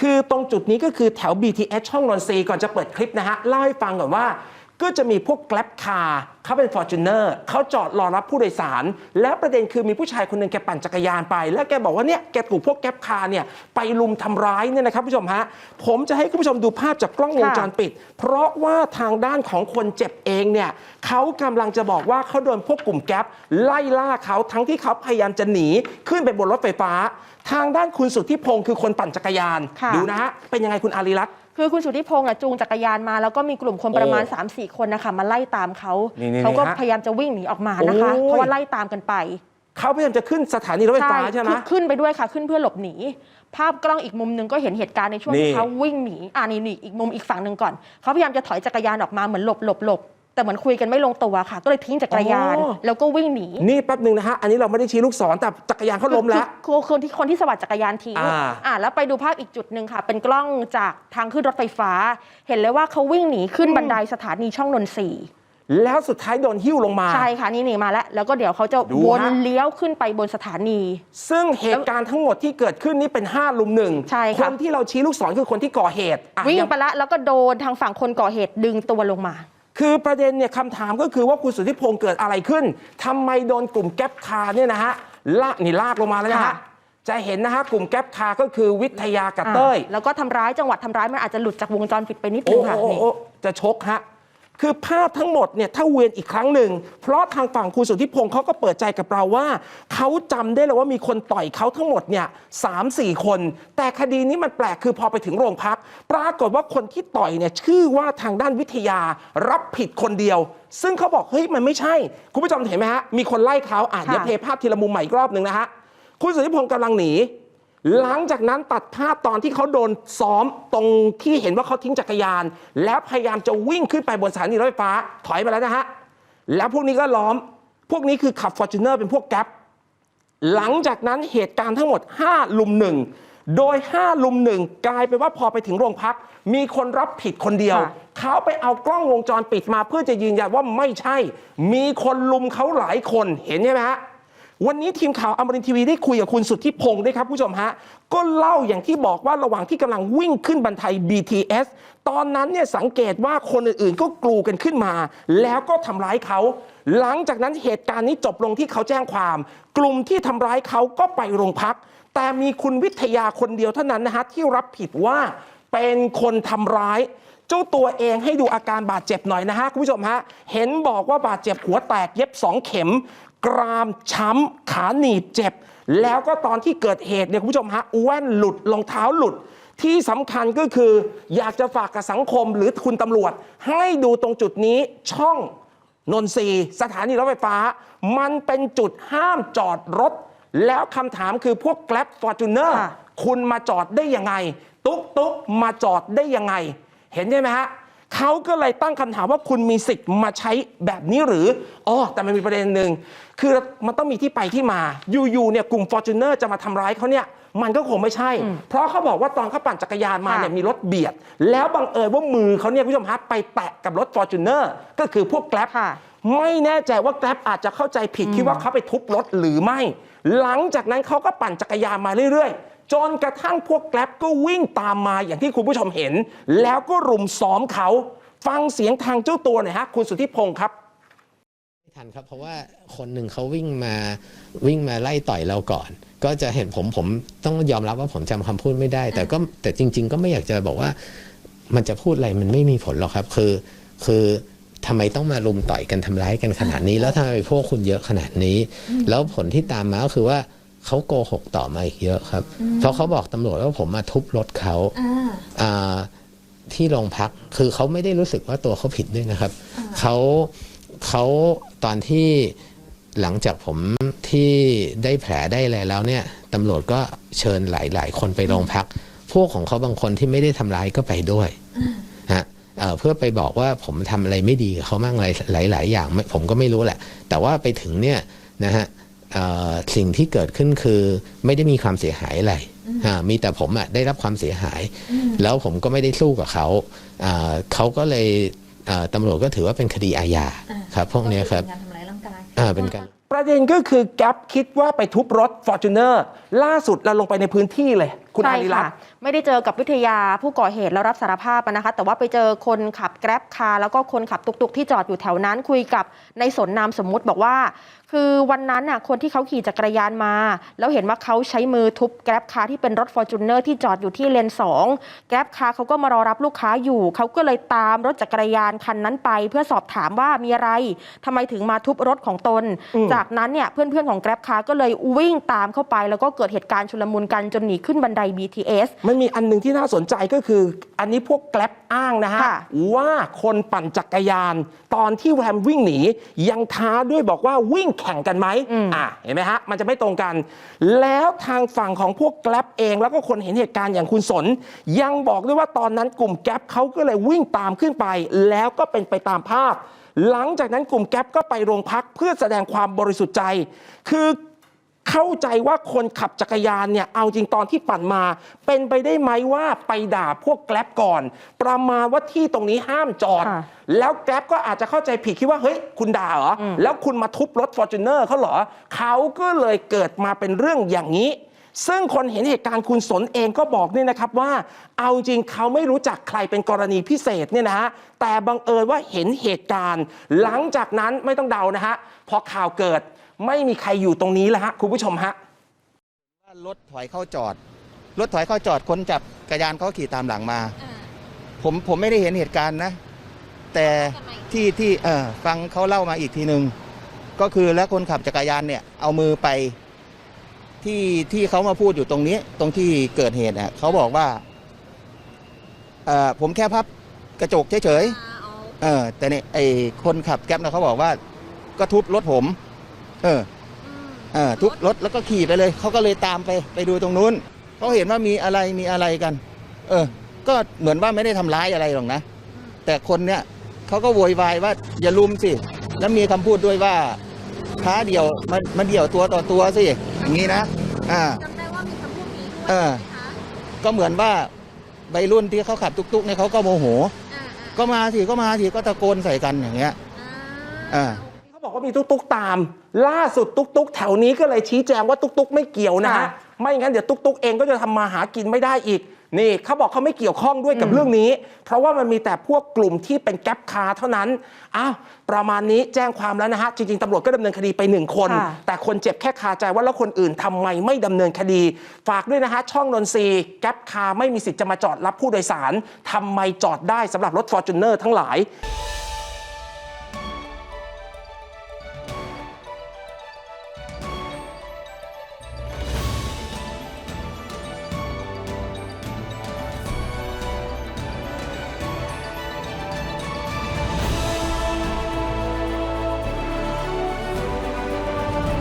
คือตรงจุดนี้ก็คือแถว BTS ช่องนนทรีก่อนจะเปิดคลิปนะฮะเล่าให้ฟังก่อนว่าก็จะมีพวกแกล็บคาร์เขาเป็น f o r t u n e r เขาจอดรอรับผู้โดยสาร แล้วประเด็นคือมีผู้ชายคนหนึ่งแกปั่นจักรยานไป แล้วแกบอกว่าเนี่ยแกถูกพวกแกล็บคาร์เนี่ยไปลุมทำร้ายเนี่ยนะครับผู้ชมฮะผมจะให้คุณผู้ชมดูภาพจากกล้องวงจรปิด เพราะว่าทางด้านของคนเจ็บเองเนี่ยเขากำลังจะบอกว่าเขาโดนพวกกลุ่มแก๊ปไล่ล่าเขาทั้งที่เขาพยายามจะหนีขึ้นไปบนรถไฟฟ้า ทางด้านคุณสุทธิพงศ์คือคนปั่นจักรยาน ค่ะ ดูนะฮะ เป็นยังไงคุณอารีรัตน์ คือคุณสุทธิพงษ์อะจูงจักรยานมา แล้วก็มีกลุ่มคนประมาณ โอ้3-4 คนนะคะมาไล่ตามเขานี่ๆๆเขาก็ฮะพยายามจะวิ่งหนีออกมานะคะ โอ้ย เพราะว่าไล่ตามกันไปเขาพยายามจะขึ้นสถานีรถไฟฟ้าใช่ไหมขึ้นขึ้นไปด้วยค่ะ ขึ้นเพื่อหลบหนี ภาพกล้องอีกมุมหนึ่งก็เห็นเหตุการณ์ในช่วงนี่ ที่เขาวิ่งหนีอ่านี่นี่อีกมุมอีกฝั่งหนึ่งก่อนเขาพยายามจะถอยจักรยานออกมาเหมือนหลบหลบหลบ แต่เหมือนคุยกันไม่ลงตัวค่ะ ก็เลยทิ้งจักรยาน อ๋อ แล้วก็วิ่งหนีนี่แป๊บหนึ่งนะฮะ อันนี้เราไม่ได้ชี้ลูกศรแต่จักรยานเขาล้มแล้ว คือคือคนที่คนที่สวัสดจักรยานทิ้งอ่า อ่าแล้วไปดูภาพอีกจุดหนึ่งค่ะ เป็นกล้องจากทางขึ้นรถไฟฟ้า เห็นเลยว่าเขาวิ่งหนีขึ้นบันไดสถานีช่องนนทรีย์แล้วสุดท้ายโดนหิ้วลงมา ใช่ค่ะนี่หนีมาแล้ว แล้วก็เดี๋ยวเขาจะดูวนฮะ เลี้ยวขึ้นไปบนสถานี ซึ่งเหตุการณ์ทั้งหมดที่เกิดขึ้นนี่เป็น 5 ลุมหนึ่งใช่คค่ะ นที่เราชี้ลูกศรคือคนที่ก่อเหตุอะวิ่งยังไปแล้วแล้วก็โดนทางฝั่งคนก่อเหตุดึงตัวลงมา คือประเด็นเนี่ยคำถามก็คือว่าคุณสุทธิพงศ์เกิดอะไรขึ้นทำไมโดนกลุ่มแก๊ปคาร์เนี่ยนะฮะลากนี่ลากลงมาแล้วนะฮะค่ะจะเห็นนะฮะกลุ่มแก๊ปคาร์ก็คือวิทยากับเต้ยอ่าแล้วก็ทำร้ายจังหวัดทำร้ายมันอาจจะหลุดจากวงจรปิดไปนิดนึโอ้งค่ะโอ้นี่โอ้จะชกฮะ คือภาพทั้งหมดเนี่ยถ้าเวียนอีกครั้งหนึ่ง เพราะทางฝั่งคุณสุทธิพงศ์เขาก็เปิดใจกับเราว่า เขาจำได้เลยว่ามีคนต่อยเขาทั้งหมดเนี่ยสามสี่คน แต่คดีนี้มันแปลกคือพอไปถึงโรงพัก ปรากฏว่าคนที่ต่อยเนี่ยชื่อว่าทางด้านวิทยารับผิดคนเดียว ซึ่งเขาบอกเฮ้ยมันไม่ใช่ คุณผู้ชมเห็นไหมฮะมีคนไล่เขาอะเดี๋ยวเพลย์ภาพทีละมุมใหม่อีกรอบหนึ่งนะฮะคุณสุทธิพงศ์กำลังหนี หลังจากนั้นตัดภาพตอนที่เขาโดนซ้อมตรงที่เห็นว่าเขาทิ้งจักรยาน แล้วพยายามจะวิ่งขึ้นไปบนสถานีรถไฟฟ้าถอยไปแล้วนะฮะ แล้วพวกนี้ก็ล้อม พวกนี้คือขับฟอร์จูเนอร์เป็นพวกแก๊ปหลังจากนั้นเหตุการณ์ทั้งหมด 5 ลุมหนึ่งโดย 5 ลุมหนึ่งกลายเป็นว่าพอไปถึงโรงพัก มีคนรับผิดคนเดียวค่ะเขาไปเอากล้องวงจรปิดมาเพื่อจะยืนยันว่าไม่ใช่ มีคนลุมเขาหลายคนเห็นใช่ไหมฮะ วันนี้ทีมข่าวอมรินทีวีได้คุยกับคุณสุทธิพงศ์ด้วยครับผู้ชมฮะ ก็เล่าอย่างที่บอกว่าระหว่างที่กำลังวิ่งขึ้นบันได BTS ตอนนั้นเนี่ยสังเกตว่าคนอื่นๆ ก็กลูกันขึ้นมา แล้วก็ทำร้ายเขา หลังจากนั้นเหตุการณ์นี้จบลงที่เขาแจ้งความ กลุ่มที่ทำร้ายเขาก็ไปโรงพัก แต่มีคุณวิทยาคนเดียวเท่านั้นนะฮะที่รับผิดว่าเป็นคนทำร้ายเจ้าตัวเองให้ดูอาการบาดเจ็บหน่อยนะฮะ คุณผู้ชมฮะ เห็นบอกว่าบาดเจ็บหัวแตกเย็บ 2 เข็ม กรามช้ำขาหนีบเจ็บ แล้วก็ตอนที่เกิดเหตุเนี่ยคุณผู้ชมฮะแว่นหลุดรองเท้าหลุด ที่สำคัญก็คือ อยากจะฝากกับสังคมหรือคุณตำรวจ ให้ดูตรงจุดนี้ช่องนนทรีสถานีรถไฟฟ้า มันเป็นจุดห้ามจอดรถ แล้วคำถามคือพวกแก b ฟอร์จูเนอร์คุณมาจอดได้ยังไง ตุ๊กตุ๊กมาจอดได้ยังไง เห็นใช่ไหมฮะ เขาก็เลยตั้งคำถามว่าคุณมีสิทธิ์มาใช้แบบนี้หรืออ๋อแต่มันมีประเด็นหนึ่งคือมันต้องมีที่ไปที่มาอยู่ๆเนี่ยกลุ่ม f o r t u n e r จะมาทำร้ายเขาเนี่ยมันก็คงไม่ใช่ เพราะเขาบอกว่าตอนเขาปั่นจักรยานมาค่ะเนี่ยมีรถเบียด แล้วบังเอิญว่ามือเขาเนี่ยคุณผู้ชมฮะไปแตะกับรถ f o r t u n e r ก็คือพวกแก b ค่ะไม่แน่ใจว่าแกร็บอาจจะเข้าใจผิดคิดว่าเขาไปทุบรถหรือไม่ หลังจากนั้นเขาก็ปั่นจักรยานมาเรื่อยๆ จนกระทั่งพวกแกร็บก็วิ่งตามมาอย่างที่คุณผู้ชมเห็น แล้วก็รุมซ้อมเขา ฟังเสียงทางเจ้าตัวหน่อยฮะ คุณสุทธิพงศ์ครับไม่ทันครับเพราะว่าคนหนึ่งเขาวิ่งมาวิ่งมาไล่ต่อยเราก่อน ก็จะเห็นผมผมต้องยอมรับว่าผมจำคำพูดไม่ได้ แต่ก็แต่จริง ๆ ก็ไม่อยากจะบอกว่า มันจะพูดอะไรมันไม่มีผลหรอกครับ คือ คือทำไมต้องมารุมต่อยกันทำร้ายกันขนาดนี้ แล้วทำไมพวกคุณเยอะขนาดนี้ แล้วผลที่ตามมาก็คือว่า เขาโกหกต่อมาอีกเยอะครับ เพราะเขาบอกตำรวจว่าผมมาทุบรถเขาอ่าอ่าที่โรงพักคือเขาไม่ได้รู้สึกว่าตัวเขาผิดด้วยนะครับเขาเขาตอนที่หลังจากผมที่ได้แผลได้อะไรแล้วเนี่ยตำรวจก็เชิญหลาย ๆ คนไปโรงพัก พวกของเขาบางคนที่ไม่ได้ทำร้ายก็ไปด้วยฮะเอ่อเพื่อไปบอกว่าผมทำอะไรไม่ดีกับเขาบ้างอะไรหลาย ๆ อย่างไม่ผมก็ไม่รู้แหละ แต่ว่าไปถึงเนี่ยนะฮะเอ่อ สิ่งที่เกิดขึ้นคือไม่ได้มีความเสียหายอะไรอ่ามีแต่ผมอะได้รับความเสียหาย แล้วผมก็ไม่ได้สู้กับเขาอ่าเขาก็เลยอ่าตำรวจก็ถือว่าเป็นคดีอาญาอ่าครับพวกเนี้ยครับก็อเป็นการทำร้ายร่างกายอ่าเป็นการประเด็นก็คือแก p คิดว่าไปทุบรถ f o r t u n e r ล่าสุดเราลงไปในพื้นที่เลย คุณอาใช่รีรัตค่ะน์ไม่ได้เจอกับวิทยาผู้ก่อเหตุแล้วรับสารภาพอะนะคะ แต่ว่าไปเจอคนขับแกร็บคาร์แล้วก็คนขับตุกๆ ที่จอดอยู่แถวนั้นคุยกับในสนนามสมมุติบอกว่า คือวันนั้นน่ะคนที่เขาขี่จักรยานมา แล้วเห็นว่าเขาใช้มือทุบแกร็บคาร์ที่เป็นรถฟอร์จูเนอร์ที่จอดอยู่ที่เลนสองแกร็บคาร์เขาก็มารอรับลูกค้าอยู่ เขาก็เลยตามรถจักรยานคันนั้นไป เพื่อสอบถามว่ามีอะไรทำไมถึงมาทุบรถของตนอืมจากนั้นเนี่ยเพื่อนๆของแกร็บคาร์ก็เลยวิ่งตามเข้าไป แล้วก็เกิดเหตุการณ์ชุลมุนกันจนหนีขึ้นบันได BTS มันมีอันหนึ่งที่น่าสนใจก็คือ อันนี้พวกแกล็บอ้างนะฮะ ค่ะ ว่าคนปั่นจักรยาน ตอนที่แรมวิ่งหนี ยังท้าด้วยบอกว่าวิ่งแข่งกันไหมอะเห็นไหมฮะ มันจะไม่ตรงกัน แล้วทางฝั่งของพวกแกล็บเอง แล้วก็คนเห็นเหตุการณ์อย่างคุณสน ยังบอกด้วยว่าตอนนั้นกลุ่มแกล็บเขาก็เลยวิ่งตามขึ้นไป แล้วก็เป็นไปตามภาพ หลังจากนั้นกลุ่มแก๊ปก็ไปโรงพักเพื่อแสดงความบริสุทธิ์ใจ คือ เข้าใจว่าคนขับจักรยานเนี่ยเอาจริงตอนที่ปั่นมา เป็นไปได้ไหมว่าไปด่าพวกแกล็บก่อน ประมาณว่าที่ตรงนี้ห้ามจอด ค่ะแล้วแกร็บก็อาจจะเข้าใจผิดคิดว่าเฮ้ยคุณด่าเหรออแล้วคุณมาทุบรถฟอร์จูเนอร์เขาเหรอเขาก็เลยเกิดมาเป็นเรื่องอย่างนี้ ซึ่งคนเห็นเหตุการณ์คุณสนเองก็บอกเนี่ยนะครับว่า เอาจริงเขาไม่รู้จักใครเป็นกรณีพิเศษเนี่ยนะฮะแต่บังเอิญว่าเห็นเหตุการณ์ หลังจากนั้นไม่ต้องเดานะฮะพอข่าวเกิด ไม่มีใครอยู่ตรงนี้แล้วฮะคุณผู้ชมฮะว่ารถถอยเข้าจอด รถถอยเข้าจอดคนจับจักรยานเขาขี่ตามหลังมา ผมผมไม่ได้เห็นเหตุการณ์นะ แต่ที่ที่เออฟังเขาเล่ามาอีกทีหนึ่งก็คือแล้วคนขับจักรยานเนี่ยเอามือไปที่ที่เขามาพูดอยู่ตรงนี้ ตรงที่เกิดเหตุเนี่ยเขาบอกว่าเออผมแค่พับกระจกเฉยๆเออแต่เนี่ยไอคนขับแก๊ปนะเขาบอกว่าก็ทุบรถผม เออเออทุบรถแล้วก็ขี่ไปเลย เขาก็เลยตามไปไปดูตรงนู้นเขาเห็นว่ามีอะไรมีอะไรกัน เออ ก็เหมือนว่าไม่ได้ทำร้ายอะไรหรอกนะแต่คนเนี้ยเขาก็โวยวายว่าอย่าลุมสิ แล้วมีคำพูดด้วยว่าท้าเดี่ยวมันมันเดี่ยวตัวต่อตัวสิอย่างนี้นะอ่าจำได้ว่ามีคำพูดนี้ด้วยเออใช่ไหมคะก็เหมือนว่าวัยรุ่นที่เขาขับตุกๆเนี่ยเขาก็โมโหอ่าก็มาสิก็มาสิก็ตะโกนใส่กันอย่างเงี้ยอ่าอ่าเขาบอกว่ามีตุ๊กๆตาม ล่าสุดตุ๊กๆแถวนี้ก็เลยชี้แจงว่าตุ๊กๆไม่เกี่ยวนะฮะ ค่ะ ไม่งั้นเดี๋ยวตุ๊กๆเองก็จะทำมาหากินไม่ได้อีก นี่เขาบอกเขาไม่เกี่ยวข้องด้วยกับเรื่องนี้ เพราะว่ามันมีแต่พวกกลุ่มที่เป็นแก๊ปคาร์เท่านั้นอ้าวประมาณนี้แจ้งความแล้วนะฮะ จริง ๆตำรวจก็ดำเนินคดีไปหนึ่งคน ค่ะ แต่คนเจ็บแค่คาใจว่าแล้วคนอื่นทำไมไม่ดำเนินคดี ฝากด้วยนะฮะ ช่องนนทรีย์แก๊ปคาร์ไม่มีสิทธิ์จะมาจอดรับผู้โดยสารทำไมจอดได้สำหรับรถฟอร์จูเนอร์ทั้งหลาย